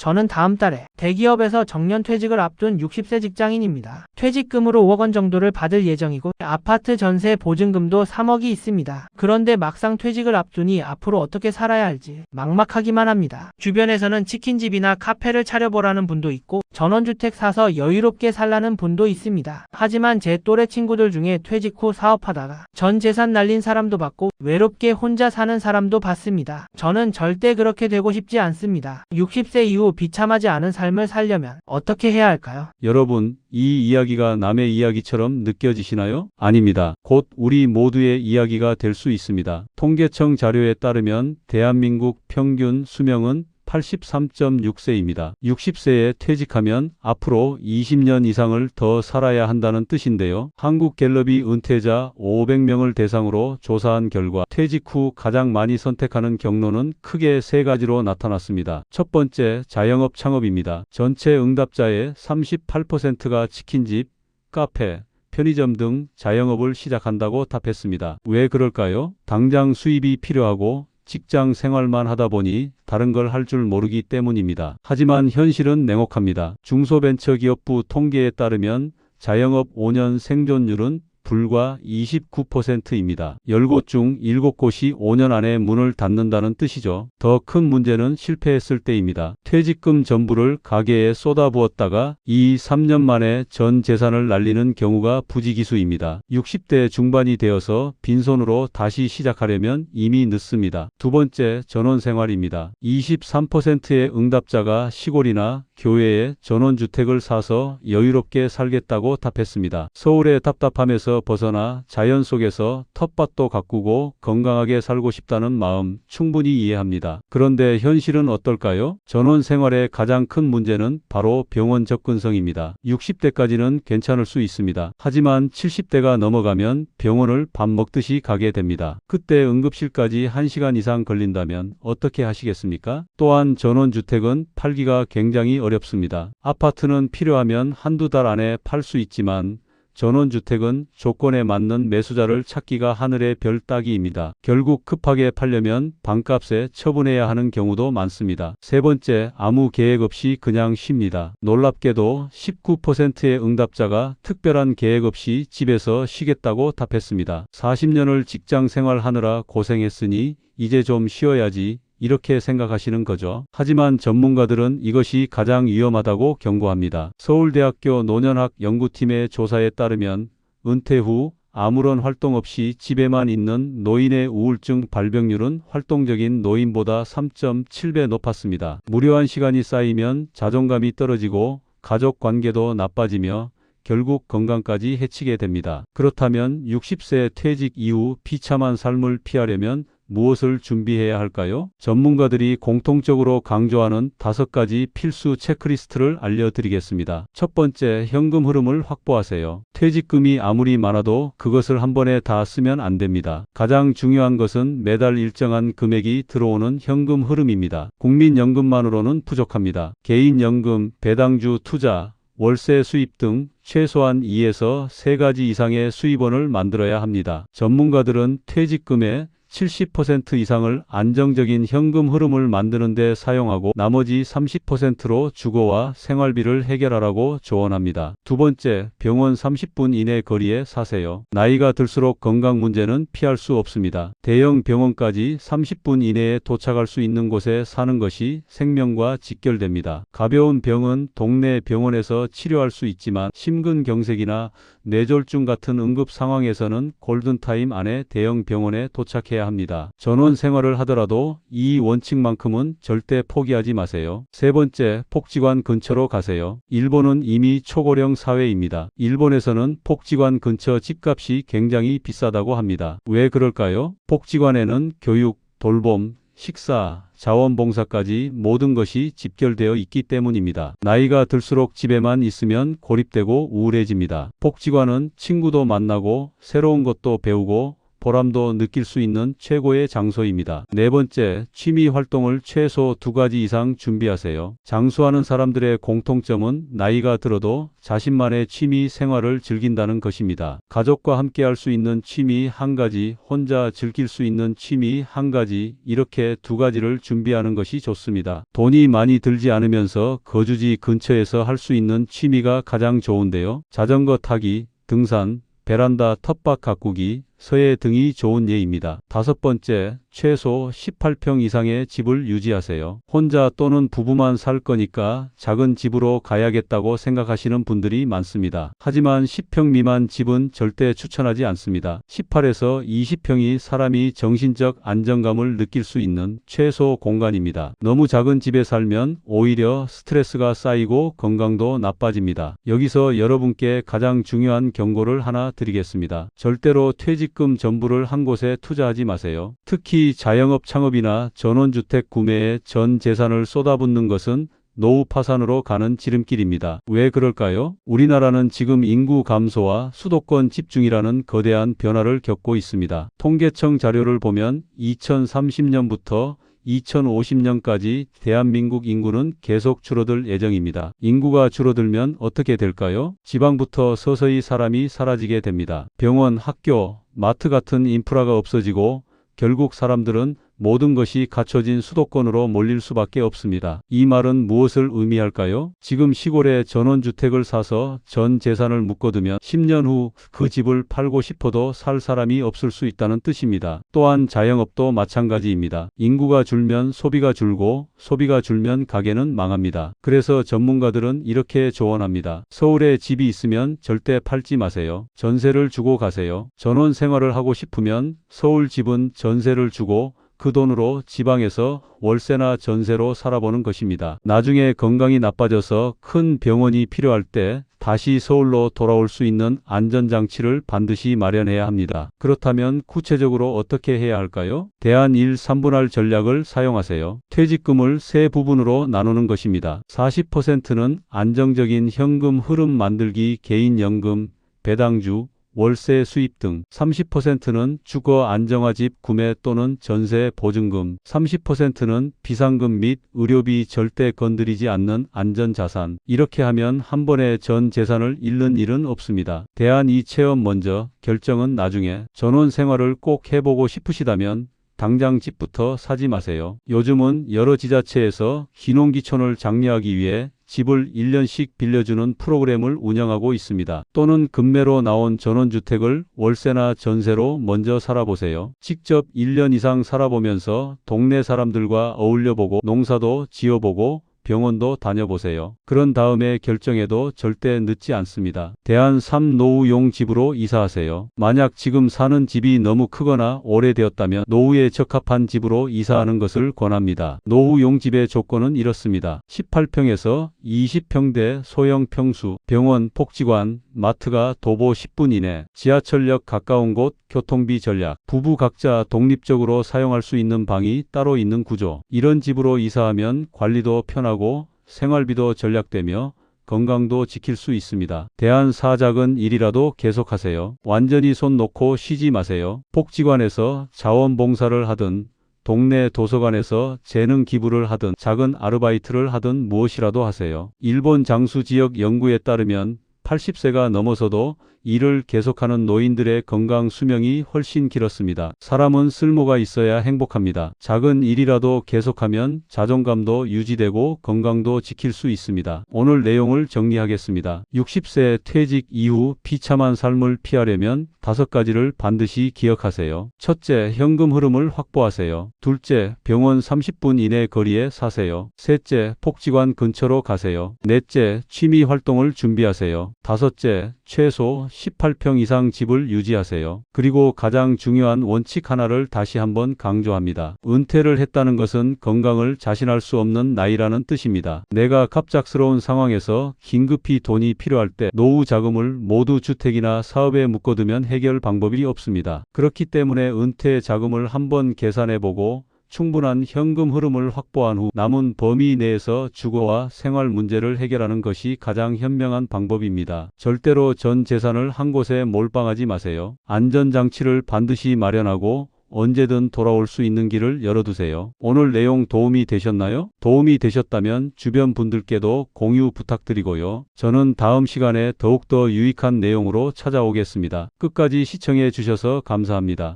저는 다음 달에 대기업에서 정년 퇴직을 앞둔 60세 직장인입니다. 퇴직금으로 5억 원 정도를 받을 예정이고 아파트 전세 보증금도 3억이 있습니다. 그런데 막상 퇴직을 앞두니 앞으로 어떻게 살아야 할지 막막하기만 합니다. 주변에서는 치킨집이나 카페를 차려보라는 분도 있고 전원주택 사서 여유롭게 살라는 분도 있습니다. 하지만 제 또래 친구들 중에 퇴직 후 사업하다가 전 재산 날린 사람도 봤고 외롭게 혼자 사는 사람도 봤습니다. 저는 절대 그렇게 되고 싶지 않습니다. 60세 이후 비참하지 않은 삶을 살려면 어떻게 해야 할까요? 여러분, 이 이야기가 남의 이야기처럼 느껴지시나요? 아닙니다. 곧 우리 모두의 이야기가 될 수 있습니다. 통계청 자료에 따르면 대한민국 평균 수명은 83.6세입니다. 60세에 퇴직하면 앞으로 20년 이상을 더 살아야 한다는 뜻인데요. 한국갤럽이 은퇴자 500명을 대상으로 조사한 결과 퇴직 후 가장 많이 선택하는 경로는 크게 세 가지로 나타났습니다. 첫 번째, 자영업 창업입니다. 전체 응답자의 38%가 치킨집, 카페, 편의점 등 자영업을 시작한다고 답했습니다. 왜 그럴까요? 당장 수입이 필요하고 직장 생활만 하다 보니 다른 걸 할 줄 모르기 때문입니다. 하지만 현실은 냉혹합니다. 중소벤처기업부 통계에 따르면 자영업 5년 생존율은 불과 29%입니다. 10곳 중 7곳이 5년 안에 문을 닫는다는 뜻이죠. 더 큰 문제는 실패했을 때입니다. 퇴직금 전부를 가게에 쏟아부었다가 2, 3년 만에 전 재산을 날리는 경우가 부지기수입니다. 60대 중반이 되어서 빈손으로 다시 시작하려면 이미 늦습니다. 두 번째, 전원 생활입니다. 23%의 응답자가 시골이나 교외에 전원주택을 사서 여유롭게 살겠다고 답했습니다. 서울의 답답함에서 벗어나 자연 속에서 텃밭도 가꾸고 건강하게 살고 싶다는 마음 충분히 이해합니다. 그런데 현실은 어떨까요? 전원 생활의 가장 큰 문제는 바로 병원 접근성입니다. 60대까지는 괜찮을 수 있습니다. 하지만 70대가 넘어가면 병원을 밥 먹듯이 가게 됩니다. 그때 응급실까지 1시간 이상 걸린다면 어떻게 하시겠습니까? 또한 전원주택은 팔기가 굉장히 어렵습니다. 아파트는 필요하면 한두 달 안에 팔 수 있지만 전원주택은 조건에 맞는 매수자를 찾기가 하늘의 별 따기입니다. 결국 급하게 팔려면 반값에 처분해야 하는 경우도 많습니다. 세 번째, 아무 계획 없이 그냥 쉽니다. 놀랍게도 19%의 응답자가 특별한 계획 없이 집에서 쉬겠다고 답했습니다. 40년을 직장 생활하느라 고생했으니 이제 좀 쉬어야지 이렇게 생각하시는 거죠. 하지만 전문가들은 이것이 가장 위험하다고 경고합니다. 서울대학교 노년학 연구팀의 조사에 따르면 은퇴 후 아무런 활동 없이 집에만 있는 노인의 우울증 발병률은 활동적인 노인보다 3.7배 높았습니다. 무료한 시간이 쌓이면 자존감이 떨어지고 가족 관계도 나빠지며 결국 건강까지 해치게 됩니다. 그렇다면 60세 퇴직 이후 비참한 삶을 피하려면 무엇을 준비해야 할까요? 전문가들이 공통적으로 강조하는 다섯 가지 필수 체크리스트를 알려드리겠습니다. 첫 번째, 현금 흐름을 확보하세요. 퇴직금이 아무리 많아도 그것을 한 번에 다 쓰면 안 됩니다. 가장 중요한 것은 매달 일정한 금액이 들어오는 현금 흐름입니다. 국민연금만으로는 부족합니다. 개인연금, 배당주 투자, 월세 수입 등 최소한 2에서 3가지 이상의 수입원을 만들어야 합니다. 전문가들은 퇴직금의 70% 이상을 안정적인 현금 흐름을 만드는 데 사용하고 나머지 30%로 주거와 생활비를 해결하라고 조언합니다. 두 번째, 병원 30분 이내 거리에 사세요. 나이가 들수록 건강 문제는 피할 수 없습니다. 대형 병원까지 30분 이내에 도착할 수 있는 곳에 사는 것이 생명과 직결됩니다. 가벼운 병은 동네 병원에서 치료할 수 있지만 심근경색이나 뇌졸중 같은 응급 상황에서는 골든타임 안에 대형 병원에 도착해야 합니다. 전원 생활을 하더라도 이 원칙만큼은 절대 포기하지 마세요. 세 번째, 복지관 근처로 가세요. 일본은 이미 초고령 사회입니다. 일본에서는 복지관 근처 집값이 굉장히 비싸다고 합니다. 왜 그럴까요? 복지관에는 교육, 돌봄, 식사, 자원봉사까지 모든 것이 집결되어 있기 때문입니다. 나이가 들수록 집에만 있으면 고립되고 우울해집니다. 복지관은 친구도 만나고 새로운 것도 배우고 보람도 느낄 수 있는 최고의 장소입니다. 네 번째, 취미 활동을 최소 두 가지 이상 준비하세요. 장수하는 사람들의 공통점은 나이가 들어도 자신만의 취미 생활을 즐긴다는 것입니다. 가족과 함께 할 수 있는 취미 한 가지, 혼자 즐길 수 있는 취미 한 가지, 이렇게 두 가지를 준비하는 것이 좋습니다. 돈이 많이 들지 않으면서 거주지 근처에서 할 수 있는 취미가 가장 좋은데요. 자전거 타기, 등산, 베란다 텃밭 가꾸기, 서예 등이 좋은 예입니다. 다섯 번째, 최소 18평 이상의 집을 유지하세요. 혼자 또는 부부만 살 거니까 작은 집으로 가야겠다고 생각하시는 분들이 많습니다. 하지만 10평 미만 집은 절대 추천하지 않습니다. 18에서 20평이 사람이 정신적 안정감을 느낄 수 있는 최소 공간입니다. 너무 작은 집에 살면 오히려 스트레스가 쌓이고 건강도 나빠집니다. 여기서 여러분께 가장 중요한 경고를 하나 드리겠습니다. 절대로 퇴직 금 전부를 한 곳에 투자하지 마세요. 특히 자영업 창업이나 전원주택 구매에 전 재산을 쏟아붓는 것은 노후 파산으로 가는 지름길입니다. 왜 그럴까요? 우리나라는 지금 인구 감소와 수도권 집중이라는 거대한 변화를 겪고 있습니다. 통계청 자료를 보면 2030년부터 2050년까지 대한민국 인구는 계속 줄어들 예정입니다. 인구가 줄어들면 어떻게 될까요? 지방부터 서서히 사람이 사라지게 됩니다. 병원, 학교, 마트 같은 인프라가 없어지고 결국 사람들은 모든 것이 갖춰진 수도권으로 몰릴 수밖에 없습니다. 이 말은 무엇을 의미할까요? 지금 시골에 전원주택을 사서 전 재산을 묶어두면 10년 후 그 집을 팔고 싶어도 살 사람이 없을 수 있다는 뜻입니다. 또한 자영업도 마찬가지입니다. 인구가 줄면 소비가 줄고 소비가 줄면 가게는 망합니다. 그래서 전문가들은 이렇게 조언합니다. 서울에 집이 있으면 절대 팔지 마세요. 전세를 주고 가세요. 전원 생활을 하고 싶으면 서울 집은 전세를 주고 그 돈으로 지방에서 월세나 전세로 살아보는 것입니다. 나중에 건강이 나빠져서 큰 병원이 필요할 때 다시 서울로 돌아올 수 있는 안전장치를 반드시 마련해야 합니다. 그렇다면 구체적으로 어떻게 해야 할까요? 1 3분할 전략을 사용하세요. 퇴직금을 세 부분으로 나누는 것입니다. 40%는 안정적인 현금 흐름 만들기 개인연금, 배당주, 월세 수입 등 30%는 주거 안정화집 구매 또는 전세 보증금, 30%는 비상금 및 의료비 절대 건드리지 않는 안전자산. 이렇게 하면 한 번에 전 재산을 잃는 일은 없습니다. 대안 이 체험 먼저, 결정은 나중에. 전원 생활을 꼭 해보고 싶으시다면 당장 집부터 사지 마세요. 요즘은 여러 지자체에서 기농기촌을 장려하기 위해 집을 1년씩 빌려주는 프로그램을 운영하고 있습니다. 또는 급매로 나온 전원주택을 월세나 전세로 먼저 살아보세요. 직접 1년 이상 살아보면서 동네 사람들과 어울려보고 농사도 지어보고 병원도 다녀보세요. 그런 다음에 결정해도 절대 늦지 않습니다. 대한 3 노후용 집으로 이사하세요. 만약 지금 사는 집이 너무 크거나 오래되었다면 노후에 적합한 집으로 이사하는 것을 권합니다. 노후용 집의 조건은 이렇습니다. 18평에서 20평대 소형 평수, 병원, 복지관, 마트가 도보 10분 이내, 지하철역 가까운 곳, 교통비 전략, 부부 각자 독립적으로 사용할 수 있는 방이 따로 있는 구조. 이런 집으로 이사하면 관리도 편하고 생활비도 절약되며 건강도 지킬 수 있습니다. 대한 사작은 일이라도 계속하세요. 완전히 손 놓고 쉬지 마세요. 복지관에서 자원봉사를 하든 동네 도서관에서 재능 기부를 하든 작은 아르바이트를 하든 무엇이라도 하세요. 일본 장수 지역 연구에 따르면 80세가 넘어서도 일을 계속하는 노인들의 건강 수명이 훨씬 길었습니다. 사람은 쓸모가 있어야 행복합니다. 작은 일이라도 계속하면 자존감도 유지되고 건강도 지킬 수 있습니다. 오늘 내용을 정리하겠습니다. 60세 퇴직 이후 비참한 삶을 피하려면 다섯 가지를 반드시 기억하세요. 첫째, 현금 흐름을 확보하세요. 둘째, 병원 30분 이내 거리에 사세요. 셋째, 복지관 근처로 가세요. 넷째, 취미 활동을 준비하세요. 다섯째, 최소 18평 이상 집을 유지하세요. 그리고 가장 중요한 원칙 하나를 다시 한번 강조합니다. 은퇴를 했다는 것은 건강을 자신할 수 없는 나이라는 뜻입니다. 내가 갑작스러운 상황에서 긴급히 돈이 필요할 때 노후 자금을 모두 주택이나 사업에 묶어두면 해결 방법이 없습니다. 그렇기 때문에 은퇴 자금을 한번 계산해 보고 충분한 현금 흐름을 확보한 후 남은 범위 내에서 주거와 생활 문제를 해결하는 것이 가장 현명한 방법입니다. 절대로 전 재산을 한 곳에 몰빵하지 마세요. 안전장치를 반드시 마련하고 언제든 돌아올 수 있는 길을 열어두세요. 오늘 내용 도움이 되셨나요? 도움이 되셨다면 주변 분들께도 공유 부탁드리고요. 저는 다음 시간에 더욱더 유익한 내용으로 찾아오겠습니다. 끝까지 시청해 주셔서 감사합니다.